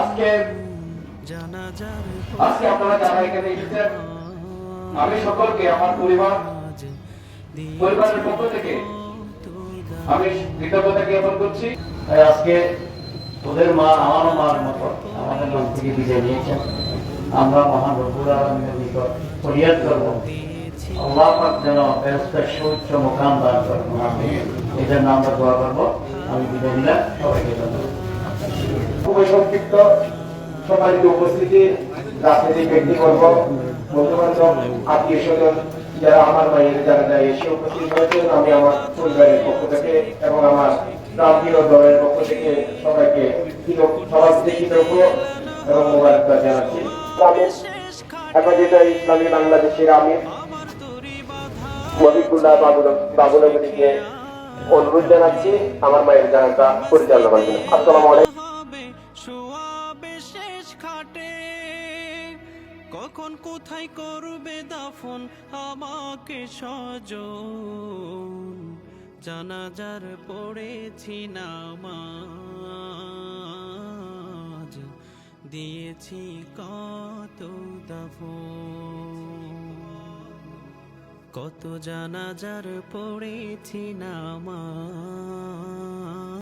আজকে আজকে আপনারা যারা এখানে এসেছেন, আমি সকলকে, আমার পরিবার, পরিবারের পক্ষ থেকে আমি কৃতজ্ঞতা জ্ঞাপন করছি। আজকে তোদের মা, আমারও মার আমাদের নাম থেকে নিয়েছেন। আমরা মহান রবুল আলমীর নিকট ফরিয়াদ করব। আল্লাহ পাক যেন ফেরস্তার সুউচ্চ মোকাম দান করেন। আমি এদের নাম আমরা দোয়া করব। আমি বিদায় নিলাম। সবাইকে ধন্যবাদ। সংক্ষিপ্ত। সম্মানিত উপস্থিতি, রাজনৈতিক ব্যক্তিবর্গ বন্ধু বান্ধব আত্মীয় স্বজন, যারা আমার বাইরে, যারা যায় এসে উপস্থিত হয়েছেন। আমি আমার পরিবারের পক্ষ থেকে এবং আমার রাজনীয় দলের পক্ষ থেকে সবাইকে সবার কৃতজ্ঞ এবং মোবারকবাদ জানাচ্ছি। হেফাজত ইসলামী বাংলাদেশের আমির মহিবুল্লাহ বাবুল বাবুলকে অনুরোধ জানাচ্ছি। আমার মায়ের জানাটা পরিচালনা করার জন্য। আসসালামু আলাইকুম। শোয়াবে শেষ খাটে। কখন কোথায় করবে দাফন? আমাকে সজন জানাজার পড়েছি নামাজ। দিয়েছি কত দাফন। কত জানাজার পড়েছি নামাজ।